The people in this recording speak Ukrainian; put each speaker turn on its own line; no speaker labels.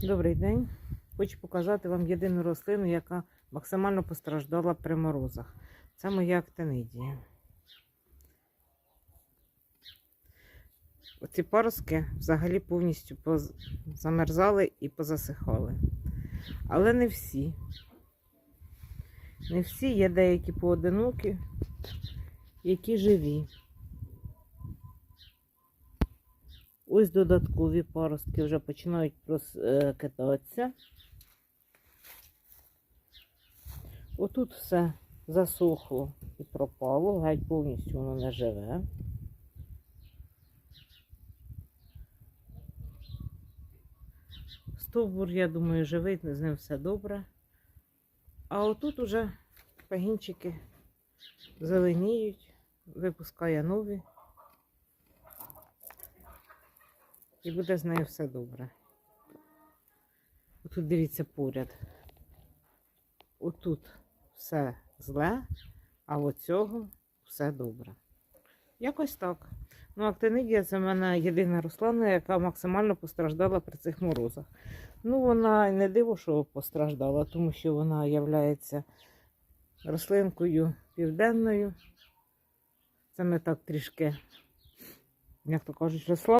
Добрий день. Хочу показати вам єдину рослину, яка максимально постраждала при морозах. Це моя актинидія. Оці паростки взагалі повністю замерзали і позасихали. Але не всі. Не всі, є деякі поодинокі, які живі. Ось додаткові паростки вже починають розкидатися. Отут все засохло і пропало, геть повністю воно не живе. Стовбур, я думаю, живий, з ним все добре. А отут уже пагінчики зеленіють, випускає нові. І буде з нею все добре. Отут дивіться поряд. Отут все зле, а от цього все добре. Якось так. Ну, актинидія це в мене єдина рослина, яка максимально постраждала при цих морозах. Ну, вона не диво, що постраждала, тому що вона є рослинкою південною. Це ми так трішки, як то кажуть, розслаб.